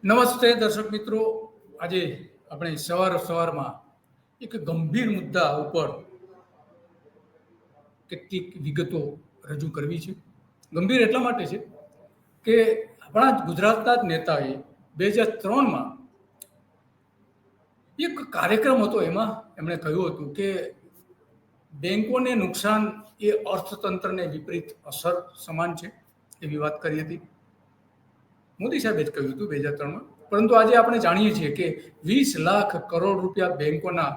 નમસ્તે દર્શક મિત્રો. આજે આપણે સવાર સવારમાં એક ગંભીર મુદ્દા ઉપર કેટલીક વિગતો રજૂ કરવી છે. ગંભીર એટલા માટે છે કે આપણા ગુજરાતના જ નેતાએ બે હજાર ત્રણમાં એક કાર્યક્રમ હતો એમાં એમણે કહ્યું હતું કે બેંકોને નુકસાન એ અર્થતંત્રને વિપરીત અસર સમાન છે એવી વાત કરી હતી. મોદી સાહેબે જ કહ્યું હતું બે હજાર ત્રણમાં. પરંતુ આજે આપણે જાણીએ છીએ કે વીસ લાખ કરોડ રૂપિયા બેંકોના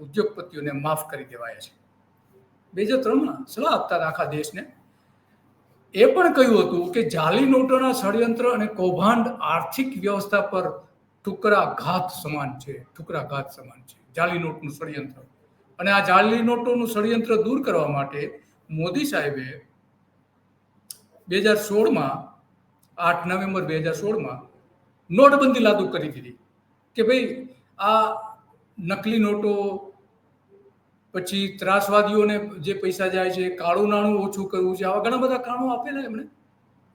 ઉદ્યોગપતિઓને માફ કરી દેવાયા છે. બે હજાર ત્રણમાં સલાહ આપતા આખા દેશને. એ પણ કહ્યું હતું કે જાલી નોટોના ષડયંત્ર અને કૌભાંડ આર્થિક વ્યવસ્થા પર ટુકડા ઘાત સમાન છે ઠુકરાઘાત ઘાત સમાન છે, જાલી નોટનું ષડયંત્ર. અને આ જાલી નોટોનું ષડયંત્ર દૂર કરવા માટે મોદી સાહેબે બે હજાર સોળમાં આઠ નવેમ્બર બે હજાર સોળમાં નોટબંધી લાગુ કરી દીધી કે ભાઈ આ નકલી નોટો, પછી ત્રાસવાદીઓને જે પૈસા જાય છે, કાળું નાણું ઓછું કરવું છે, આવા ઘણા બધા કામો આપેલા એમણે.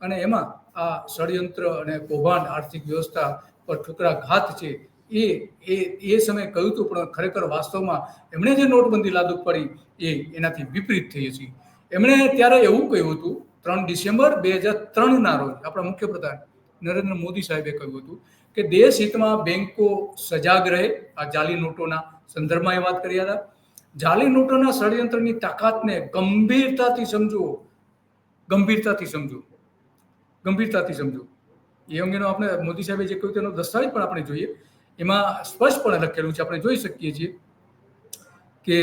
અને એમાં આ ષડયંત્ર અને કૌભાંડ, આર્થિક વ્યવસ્થા પર ઠુકરા ઘાત છે, એ એ એ સમયે કહ્યું હતું, પણ ખરેખર વાસ્તવમાં એમણે જે નોટબંધી લાગુ પડી એ એનાથી વિપરીત થઈ હતી એમણે ત્યારે એવું કહ્યું હતું ત્રણ ડિસેમ્બર બે હજાર ત્રણના રોજ આપણા મુખ્યપ્રધાન નરેન્દ્ર મોદી સાહેબે કહ્યું હતું કે દેશ હિતમાં બેંકો સજાગ રહે. આ જાલી નોટોના સંદર્ભમાં એ વાત કર્યા હતા. જાલી નોટોના ષડયંત્રની તાકાતને ગંભીરતાથી સમજો. ગંભીરતાથી સમજો. ગંભીરતાથી સમજો. એ અંગેનો આપણે મોદી સાહેબે જે કહ્યું તેનો દસ્તાવેજ પણ આપણે જોઈએ. એમાં સ્પષ્ટપણે લખેલું છે. આપણે જોઈ શકીએ છીએ કે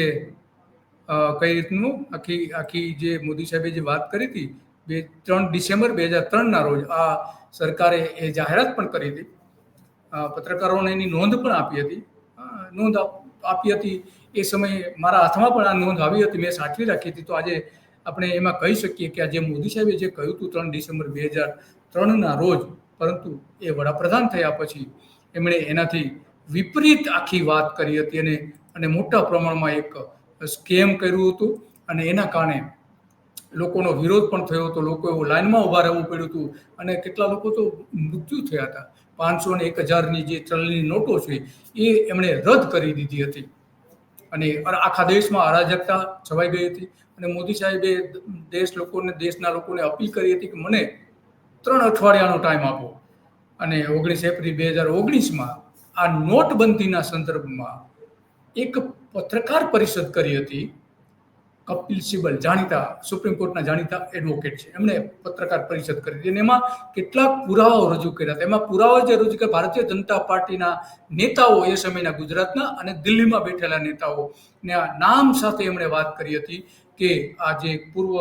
કઈ રીતનું આખી આખી જે મોદી સાહેબે જે વાત કરી હતી બે, ત્રણ ડિસેમ્બર બે હજાર ત્રણના રોજ આ સરકારે એ જાહેરાત પણ કરી હતી. પત્રકારોને એની નોંધ પણ આપી હતી. નોંધ આપી હતી. એ સમયે મારા હાથમાં પણ આ નોંધ આવી હતી. મેં સાચવી રાખી હતી. તો આજે આપણે એમાં કહી શકીએ કે આજે મોદી સાહેબે જે કહ્યું હતું ત્રણ ડિસેમ્બર બે હજાર ત્રણના રોજ, પરંતુ એ વડાપ્રધાન થયા પછી એમણે એનાથી વિપરીત આખી વાત કરી હતી અને અને મોટા પ્રમાણમાં એક સ્કેમ કર્યું હતું. અને એના કારણે લોકોનો વિરોધ પણ થયો હતો. લોકો લાઇનમાં ઊભા રહેવું પડ્યું હતું અને કેટલા લોકો તો મૃત્યુ થયા હતા. પાંચસો ને એક હજારની જે ચલણી નોટો છે એ એમણે રદ કરી દીધી હતી. અને આખા દેશમાં અરાજકતા છવાઈ ગઈ હતી અને મોદી સાહેબે દેશ લોકોને, દેશના લોકોને અપીલ કરી હતી કે મને ત્રણ અઠવાડિયાનો ટાઈમ આપો. અને ઓગણીસ એપ્રિલ બે હજાર ઓગણીસમાં આ નોટબંધીના સંદર્ભમાં એક પત્રકાર પરિષદ કરી હતી. કપિલ સિબલ જાણીતા, સુપ્રીમ કોર્ટના જાણીતા એડવોકેટ છે. એમણે પત્રકાર પરિષદ કરી હતી અને એમાં કેટલાક પુરાવાઓ રજૂ કર્યા હતા. એમાં પુરાવા જે રજૂ કર્યા, ભારતીય જનતા પાર્ટીના નેતાઓ એ સમયના ગુજરાતના અને દિલ્હીમાં બેઠેલા નેતાઓ. ને આ નામ સાથે એમણે વાત કરી હતી કે આ જે પૂર્વ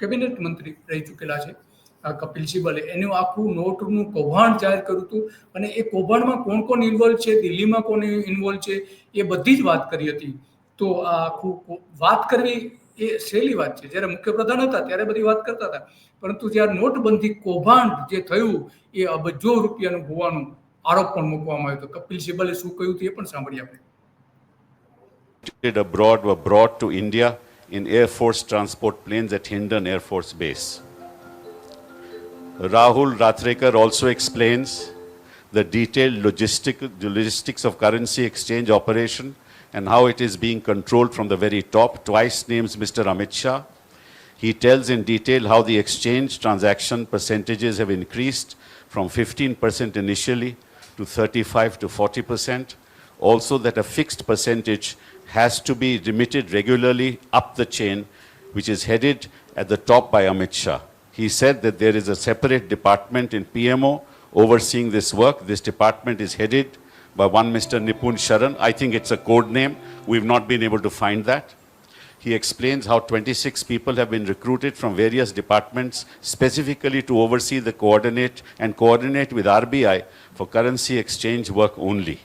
કેબિનેટ મંત્રી રહી ચૂકેલા છે કપિલ સિબલે એનું આખું નોટનું કૌભાંડ જાહેર કર્યું હતું. અને એ કૌભાંડમાં કોણ કોણ ઇન્વોલ્વ છે, દિલ્હીમાં કોણ ઇન્વોલ્વ છે, એ બધી જ વાત કરી હતી. તો આ આખું વાત કરવી એ સહેલી વાત છે જ્યારે મુખ્યપ્રધાન હતા ત્યારે બધી વાત કરતા હતા પરંતુ જ્યારે નોટબંધી કૌભાંડ જે થયું એ અબજો રૂપિયાનું હોવાનું આરોપ પણ મૂકવામાં આવ્યો હતો કપિલ સિબલે શું કહ્યું હતું એ પણ સાંભળીએ આપણે abroad were brought to India in Air Force transport planes at Hindon Air Force Base. Rahul Rathrekar also explains the detailed logistic, logistics of currency exchange operation and how it is being controlled from the very top. Twice names Mr. Amit Shah. He tells in detail how the exchange transaction percentages have increased from 15% initially to 35 to 40%. Also, that a fixed percentage has to be remitted regularly up the chain, which is headed at the top by Amit Shah. He said that there is a separate department in PMO overseeing this work. This department is headed by one Mr. Nipun Sharan. I think it's a code name. We've not been able to find that. He explains how 26 people have been recruited from various departments specifically to oversee the coordinate and coordinate with RBI for currency exchange work only.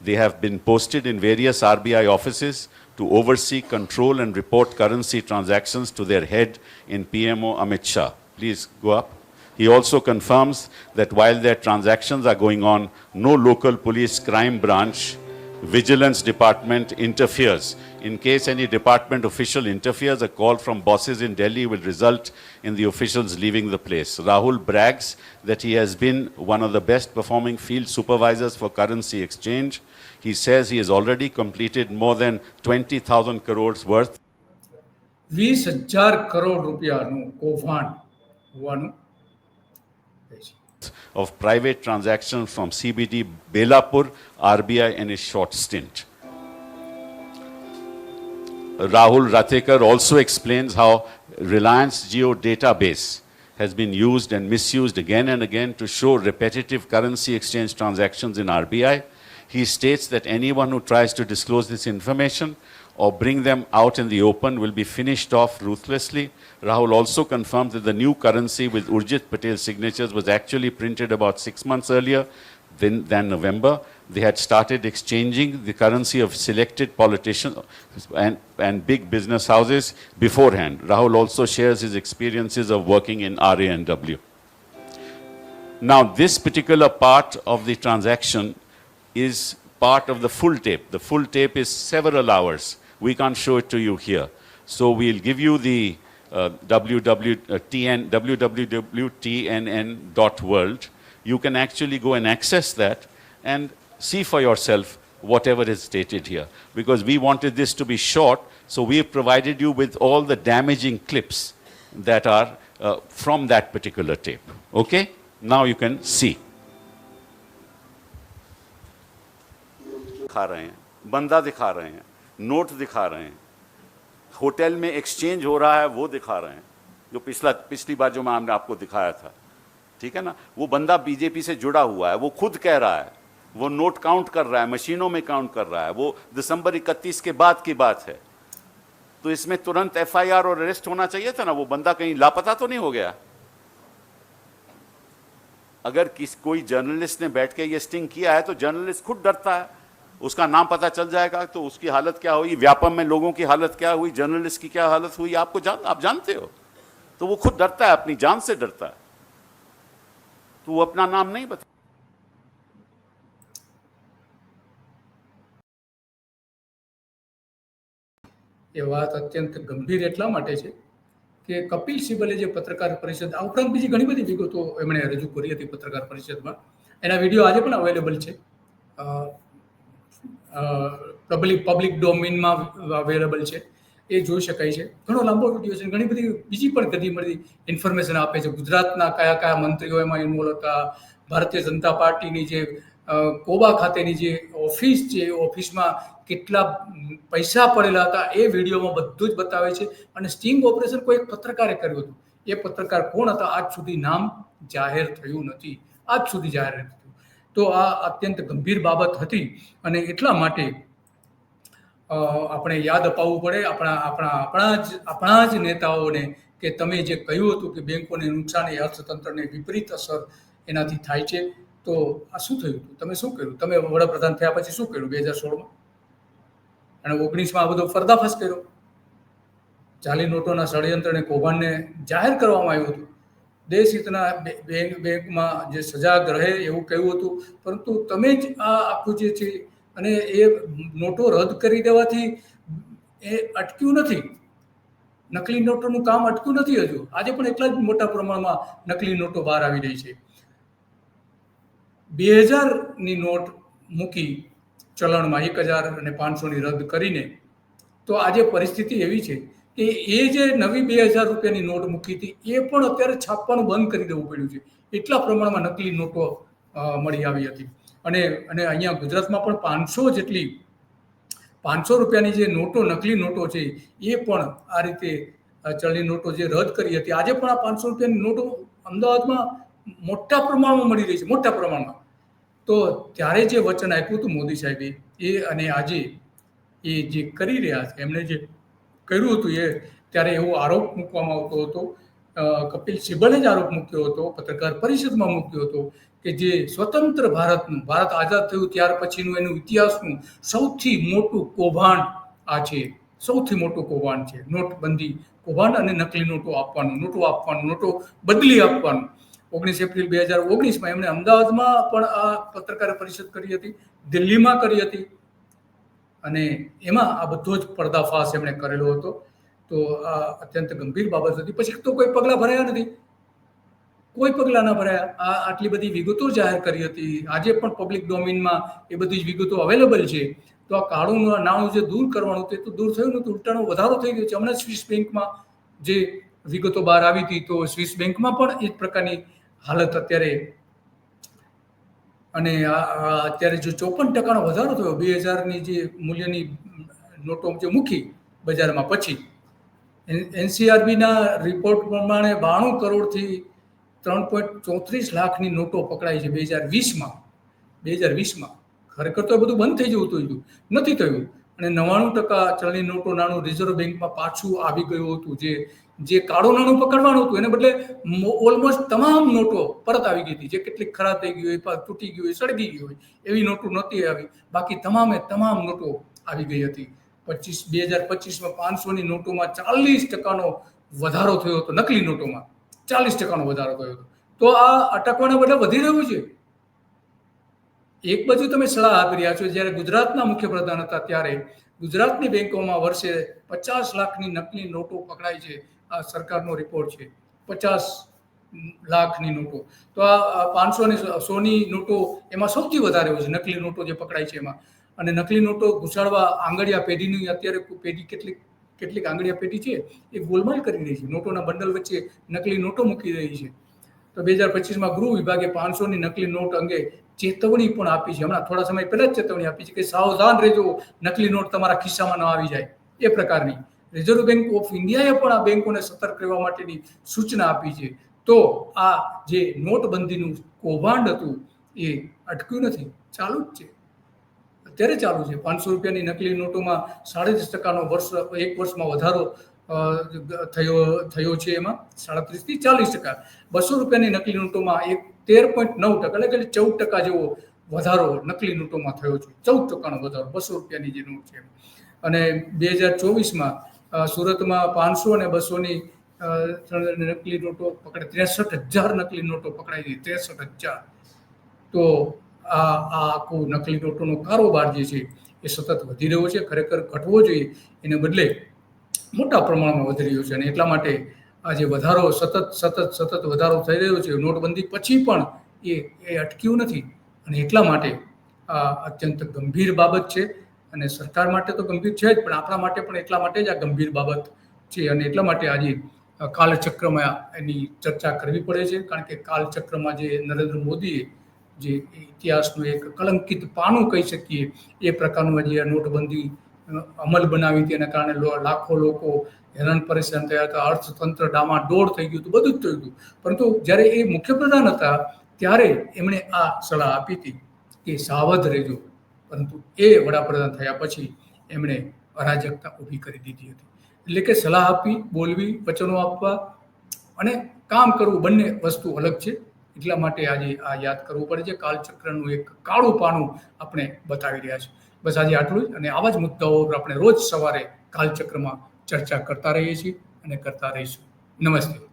They have been posted in various RBI offices to oversee, control, and report currency transactions to their head in PMO Amit Shah. Please go up. He also confirms that while their transactions are going on, no local police crime branch vigilance department interferes. In case any department official interferes, a call from bosses in Delhi will result in the officials leaving the place. Rahul brags that he has been one of the best performing field supervisors for currency exchange. He says he has already completed more than 20,000 crores worth વીસ હજાર કરોડ રૂપિયાનું કૌભાંડ હોવાનું કહે છે of private transactions from CBD Belapur, RBI in a short stint. Rahul Ratekar also explains how Reliance Geo database has been used and misused again and again to show repetitive currency exchange transactions in RBI. He states that anyone who tries to disclose this information or bring them out in the open will be finished off ruthlessly. Rahul also confirmed that the new currency with Urjit Patel's signatures was actually printed about six months earlier than, than November. They had started exchanging the currency of selected politicians and, and big business houses beforehand. Rahul also shares his experiences of working in RANW. Now, this particular part of the transaction is part of the full tape. The full tape is several hours. We can't show it to you here. So we'll give you the uh, www, uh, TN, www.tnn.world. You can actually go and access that and see for yourself whatever is stated here. Because we wanted this to be short, so we've provided you with all the damaging clips that are uh, from that particular tape. Okay? Now you can see. दिखा रहे हैं बंदा दिखा रहे हैं note दिखा रहे हैं। होटल में एक्सचेंज हो रहा है, वो दिखा रहे हैं। जो पिछला, पिछली बार जो मैं हमने आपको दिखाया था। ठीक है ना? वो बंदा बीजेपी से जुड़ा हुआ है, वो खुद कह रहा है। वो नोट काउंट कर रहा है, मशीनों में काउंट कर रहा है। वो दिसंबर 31 के बाद की बात है। तो इसमें तुरंत एफआईआर और अरेस्ट होना चाहिए था ना? वो बंदा कहीं लापता तो नहीं हो गया? अगर किस, कोई जर्नलिस्ट ने बैठ के ये स्टिंग किया है तो जर्नलिस्ट खुद डरता है। उसका नाम पता चल जाएगा तो उसकी हालत क्या हुई व्यापम में लोगों की हालत क्या हुई जर्नलिस्ट की क्या हालत हुई आपको जान आप जानते हो तो वो खुद डरता है अपनी जान से डरता है तो वो अपना नाम नहीं बता એ વાત અત્યંત ગંભીર એટલા માટે છે કે કપિલ સિબ્બલે જે પત્રકાર પરિષદ આ ઉપરાંત બીજી ઘણી બધી વિગતો એમણે રજૂ કરી હતી પત્રકાર પરિષદમાં એના વિડીયો આજે પણ અવેલેબલ છે પબ્લિક પબ્લિક ડોમિનમાં અવેલેબલ છે. એ જોઈ શકાય છે. ઘણો લાંબો વીડિયો છે ઘણી બધી બીજી પણ ઘણી બધી ઇન્ફોર્મેશન આપે છે. ગુજરાતના કયા કયા મંત્રીઓ એમાં ઇન્વોલ્વ હતા, ભારતીય જનતા પાર્ટીની જે કોબા ખાતેની જે ઓફિસ છે, એ ઓફિસમાં કેટલા પૈસા પડેલા હતા એ વિડીયોમાં બધું જ બતાવે છે. અને સ્ટિંગ ઓપરેશન કોઈ પત્રકારે કર્યું હતું. એ પત્રકાર કોણ હતા? આજ સુધી નામ જાહેર થયું નથી. આજ સુધી જાહેર નથી તો આ અત્યંત ગંભીર બાબત હતી અને એટલા માટે આપણે યાદ અપાવવું પડે આપણા આપણા આપણા જ આપણા જ નેતાઓને કે તમે જે કહ્યું હતું કે બેંકોને નુકસાન એ અર્થતંત્રને વિપરીત અસર એનાથી થાય છે, તો આ શું થયું હતું? તમે શું કર્યું? તમે વડાપ્રધાન થયા પછી શું કર્યું બે હજાર સોળમાં? અને ઓગણીસમાં આ બધો પર્દાફાશ કર્યો? જાલી નોટોના ષડયંત્રને કૌભાંડને જાહેર કરવામાં આવ્યું હતું. દેશ હિતના બે- બેંક બેંકમાં જે સજાગ રહે એવું કહ્યું હતું. પરંતુ તમે જ આ આખું જે છે અને એ નોટો રદ કરી દેવાથી એ અટક્યું નથી. નકલી નોટોનું કામ અટક્યું નથી હજુ. આજે પણ એટલા જ મોટા પ્રમાણમાં નકલી નોટો બહાર આવી રહી છે. બે હજારની નોટ મૂકી ચલણમાં એક હજાર અને પાંચસોની રદ કરીને, તો આજે પરિસ્થિતિ એવી છે કે એ જે નવી બે હજાર રૂપિયાની નોટ મૂકી હતી, એ પણ અત્યારે છાપવાનું બંધ કરી દેવું પડ્યું છે. એટલા પ્રમાણમાં નકલી નોટો મળી આવી હતી. અને અને અહીંયા ગુજરાતમાં પણ પાંચસો જેટલી, પાંચસો રૂપિયાની જે નોટો, નકલી નોટો છે, એ પણ આ રીતે ચલણી નોટો જે રદ કરી હતી, આજે પણ આ પાંચસો રૂપિયાની નોટો અમદાવાદમાં મોટા પ્રમાણમાં મળી રહી છે, મોટા પ્રમાણમાં. તો ત્યારે જે વચન આપ્યું હતું મોદી સાહેબે, એ અને આજે એ જે કરી રહ્યા છે, એમણે જે કર્યું હતું એ, ત્યારે એવો આરોપ મૂકવામાં આવતો હતો. કપિલ સિબ્બલે જ આરોપ મૂક્યો હતો, પત્રકાર પરિષદમાં મૂક્યો હતો કે જે સ્વતંત્ર ભારતનું, ભારત આઝાદ થયું ત્યાર પછીનું એનું ઇતિહાસનું સૌથી મોટું કૌભાંડ આ છે. સૌથી મોટું કૌભાંડ છે. નોટબંધી કૌભાંડ અને નકલી નોટો આપવાનું નોટો આપવાનું, નોટો બદલી આપવાનું. ઓગણીસ એપ્રિલ બે હજાર ઓગણીસમાં એમણે અમદાવાદમાં પણ આ પત્રકાર પરિષદ કરી હતી, દિલ્હીમાં કરી હતી. અને એમાં આ બધો જ પર્દાફાશ એમણે કરેલો હતો. તો આ અત્યંત ગંભીર બાબત હતી. પછી તો કોઈ પગલાં ભરાયા નથી. કોઈ પગલાં ના ભરાયા. આ આટલી બધી વિગતો જાહેર કરી હતી. આજે પણ પબ્લિક ડોમિનમાં એ બધી જ વિગતો અવેલેબલ છે. તો આ કાળું નાણું જે દૂર કરવાનું તે તો દૂર થયું નહોતું. ઉલટાનો વધારો થઈ ગયો છે. હમણાં સ્વિસ બેંકમાં જે વિગતો બહાર આવી હતી, તો સ્વિસ બેંકમાં પણ એ જ પ્રકારની હાલત અત્યારે અને અત્યારે જો ચોપન ટકાનો વધારો થયો, બે હજારની જે મૂલ્યની નોટો જે મૂકી બજારમાં પછી એનસીઆરબીના રિપોર્ટ પ્રમાણે બાણું કરોડથી ત્રણ પોઈન્ટ ચોત્રીસ લાખની નોટો પકડાઈ છે બે હજાર વીસમાં. બે હજાર વીસમાં. ખરેખર તો બધું બંધ થઈ જવું હતું નથી થયું. અને નવ્વાણું ટકા ચલણી નોટો નાણું રિઝર્વ બેંકમાં પાછું આવી ગયું હતું, જે જે કાળું નાણું પકડવાનું હતું, એને બદલે ઓલમોસ્ટ તમામ નોટો પરત આવી ગઈ હતી. જે કેટલીક ખરાબ થઈ ગઈ હોય તૂટી ગઈ હોય, સળગી ગઈ હોય, એવી નોટો નહોતી આવી. બાકી તમામે તમામ નોટો આવી ગઈ હતી. પચીસ, બે હજાર પચીસમાં પાંચસોની નોટોમાં ચાલીસ ટકાનો વધારો થયો હતો, નકલી નોટોમાં ચાલીસ ટકાનો વધારો થયો હતો. તો આ અટકવાના બદલે વધી રહ્યું છે. એક બાજુ તમે સલાહ આપી રહ્યા છો, જ્યારે ગુજરાતના મુખ્યપ્રધાન હતા, ત્યારે ગુજરાતની બેંકોમાં વર્ષે પચાસ લાખની નકલી નોટો પકડાય છે. આ સરકારનો રિપોર્ટ છે. પચાસ લાખની નોટો. તો આ પાંચસો ને સોની નોટો એમાં સૌથી વધારે હોય છે. નકલી નોટો જે પકડાય છે એમાં. અને નકલી નોટો ઘૂસાડવા આંગળીયા પેઢીની અત્યારે પેઢી કેટલીક કેટલીક આંગળીયા પેઢી છે, એ ગોલમાલ કરી રહી છે. નોટોના બંડલ વચ્ચે નકલી નોટો મૂકી રહી છે. તો બે હજાર પચીસમાં ગૃહ વિભાગે પાંચસોની નકલી નોટ અંગે ચેતવણી પણ આપી છે. હમણાં થોડા સમય પહેલા જ ચેતવણી આપી છે કે સાવધાન રહેજો. નકલી નોટ તમારા ખિસ્સામાં ન આવી જાય. એ પ્રકારની રિઝર્વ બેંક ઓફ ઇન્ડિયાએ પણ આ બેંકોને સતર્ક રહેવા માટેની સૂચના આપી છે. તો આ જે નોટબંધીનું કૌભાંડ હતું, એ અટક્યું નથી. ચાલુ જ છે. અત્યારે ચાલુ છે. પાંચસો રૂપિયાની નકલી નોટોમાં સાડત્રીસ ટકાનો વર્ષ, એક વર્ષમાં વધારો થયો થયો છે એમાં. સાડત્રીસથી ચાલીસ ટકા. બસો રૂપિયાની નકલી નોટોમાં એક તેર પોઈન્ટ નવ ટકા, એટલે કે ચૌદ ટકા જેવો વધારો નકલી નોટોમાં થયો છે. ચૌદ ટકાનો વધારો બસો રૂપિયાની જે નોટ છે અને બે હજાર ચોવીસમાં સુરતમાં પાંચસો અને બસોની નકલી નોટો પકડે ત્રેસઠ હજાર નકલી નોટો પકડાઈ ગઈ, ત્રેસઠ હજાર. તો આ આ આખું નકલી નોટોનો કારોબાર જે છે, એ સતત વધી રહ્યો છે, ખરેખર ઘટવો જોઈએ. એને બદલે મોટા પ્રમાણમાં વધી રહ્યો છે અને એટલા માટે આ જે વધારો સતત સતત સતત વધારો થઈ રહ્યો છે. નોટબંધી પછી પણ એ એ અટક્યું નથી. અને એટલા માટે આ અત્યંત ગંભીર બાબત છે. અને સરકાર માટે તો ગંભીર છે જ, પણ આપણા માટે પણ એટલા માટે જ આ ગંભીર બાબત છે અને એટલા માટે આજે કાલચક્રમાં એની ચર્ચા કરવી પડે છે. કારણ કે કાલચક્રમાં જે નરેન્દ્ર મોદીએ જે ઇતિહાસનું એક કલંકિત પાનું કહી શકીએ, એ પ્રકારનું જે નોટબંધી અમલ બનાવી હતી. એના કારણે લાખો લોકો હેરાન પરેશાન થયા હતા. અર્થતંત્ર ડામાડોળ થઈ ગયું હતું, બધું જ થયું હતું પરંતુ જ્યારે એ મુખ્યપ્રધાન હતા, ત્યારે એમણે આ સલાહ આપી હતી કે સાવધ રહેજો. પરંતુ એ વડાપ્રધાન થયા પછી એમણે અરાજકતા ઊભી કરી દીધી હતી. એટલે કે સલાહ આપવી, બોલવી, વચનો આપવા અને કામ કરવું બંને વસ્તુ અલગ છે. એટલા માટે આજે આ યાદ કરવું પડે છે. કાલચક્રનું એક કાળું પાનું આપણે બતાવી રહ્યા છે બસ આજે આટલું જ અને આવા જ મુદ્દાઓ પર આપણે રોજ સવારે કાલચક્રમાં ચર્ચા કરતા રહીએ છીએ અને કરતા રહીશું. નમસ્તે.